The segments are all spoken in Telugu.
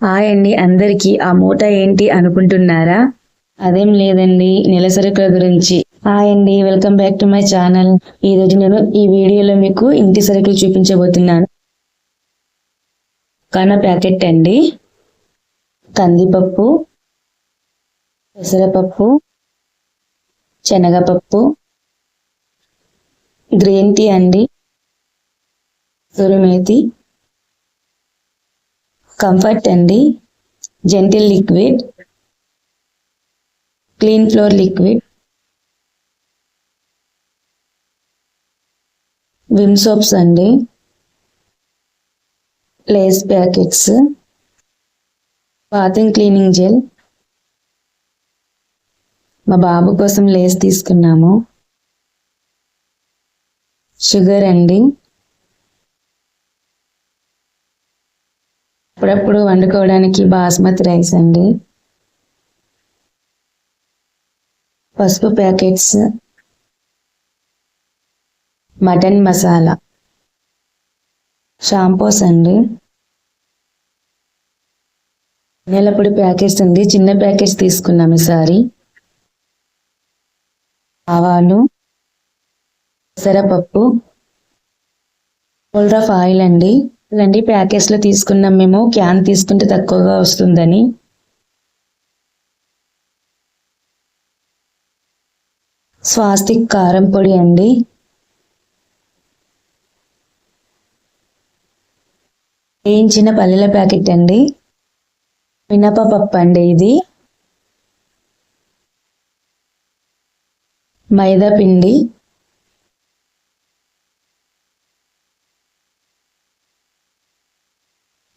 హాయ్ అండి అందరికీ. ఆ మూట ఏంటి అనుకుంటున్నారా? అదేం లేదండి నెల సరుకుల గురించి. హాయ్ అండి welcome back to my channel. ఈ రోజు నేను ఈ వీడియోలో మీకు ఇంటి సరుకులు చూపించబోతున్నాను. కన ప్యాకెట్ అండి. కందిపప్పు పెసరపప్పు శనగపప్పు గ్రీన్ టీ అండి సురుమేతి కంఫర్ట్ అండి. Gentle liquid. Clean floor liquid. Vim soaps అండి. Lay's packets. Bathing cleaning gel. మా బాబు కోసం లేస్ తీసుకున్నాము. షుగర్ అండి. అప్పుడప్పుడు వండుకోవడానికి బాస్మతి రైస్ అండి. పసుపు ప్యాకెట్స్ మటన్ మసాలా షాంపూస్ అండి. నెలపొడి ప్యాకెట్స్ అండి. చిన్న ప్యాకెట్స్ తీసుకున్నాం ఈసారి ఆవాలు పెసరపప్పు హోల్డర్ ఆఫ్ ఆయిల్ అండి. రండి ప్యాకెట్స్లో తీసుకున్నాం మేము. క్యాన్ తీసుకుంటే తక్కువగా వస్తుందని. స్వాస్తిక్ కారం పొడి అండి. వేయించిన పల్లెల ప్యాకెట్ అండి. మినపపప్పు అండి ఇది. మైదా పిండి.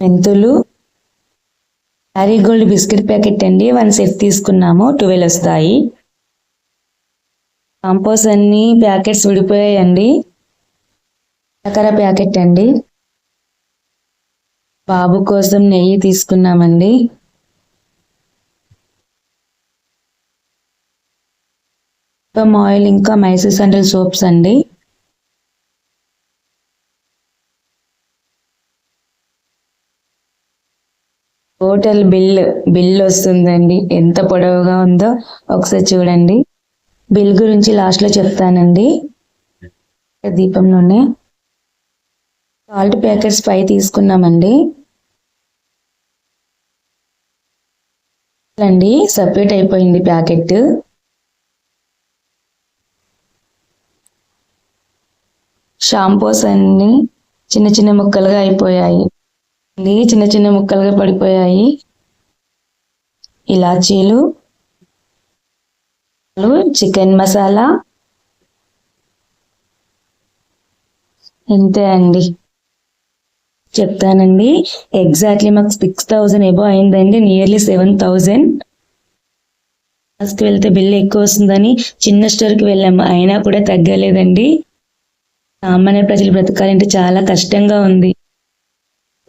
మెంతులు గోల్డ్ బిస్కెట్ ప్యాకెట్ అండి. వన్ సెట్ తీసుకున్నాము. ట్వెల్వ్ వస్తాయి. కాంపోస్ అన్ని ప్యాకెట్స్ విడిపోయాయండి. చక్కెర ప్యాకెట్ అండి. బాబు కోసం నెయ్యి తీసుకున్నామండి. ఆయిల్ ఇంకా మైసూర్ సండల్ సోప్స్ అండి. టోటల్ బిల్ బిల్ వస్తుందండి. ఎంత పొడవుగా ఉందో ఒకసారి చూడండి. బిల్ గురించి లాస్ట్లో చెప్తానండి. దీపంలోనే. సాల్ట్ ప్యాకెట్స్ ఫైవ్ తీసుకున్నామండి. అండి సపరేట్ అయిపోయింది ప్యాకెట్ షాంపూస్ అన్ని చిన్న చిన్న ముక్కలుగా అయిపోయాయి. చిన్న చిన్న ముక్కలుగా పడిపోయాయి. ఇలాచీలు చికెన్ మసాలా. ఇంతే అండి. చెప్తానండి ఎగ్జాక్ట్లీ మాకు సిక్స్ థౌజండ్ ఎబో అయిందండి నియర్లీ సెవెన్ థౌజండ్ ఫస్ట్ వెళ్తే బిల్ ఎక్కువ వస్తుందని చిన్న స్టోర్కి వెళ్ళాము అయినా కూడా తగ్గలేదండి. సామాన్య ప్రజలు బ్రతకాలంటే చాలా కష్టంగా ఉంది.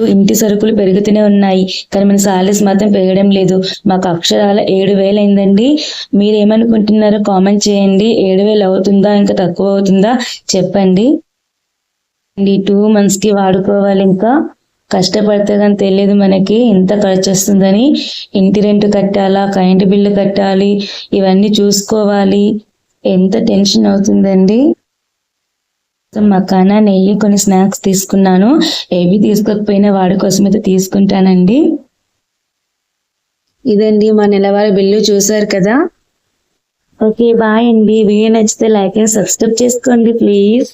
ఇంటి సరుకులు పెరుగుతూనే ఉన్నాయి. కానీ మన సాలరీస్ మాత్రం పెరగడం లేదు. మాకు అక్షరాల ఏడు వేలు అయిందండి. మీరు ఏమనుకుంటున్నారో కామెంట్ చేయండి. ఏడు వేలు అవుతుందా? ఇంకా తక్కువ అవుతుందా? చెప్పండి. ఈ టూ మంత్స్కి వాడుకోవాలి ఇంకా. కష్టపడితే కానీ తెలియదు మనకి. ఎంత ఖర్చు వస్తుందని. ఇంటి రెంట్ కట్టాలా? కరెంటు బిల్లు కట్టాలి? ఇవన్నీ చూసుకోవాలి. ఎంత టెన్షన్ అవుతుందండి. మకానా నెయ్యి కొన్ని స్నాక్స్ తీసుకున్నాను. ఏవి తీసుకోకపోయినా వాడి కోసం అయితే తీసుకుంటానండి. ఇదండి మా నెలవారి బిల్లు చూసారు కదా. ఓకే బాయ్ అండి. వీడియో నచ్చితే లైక్ అండ్ సబ్స్క్రైబ్ చేసుకోండి ప్లీజ్.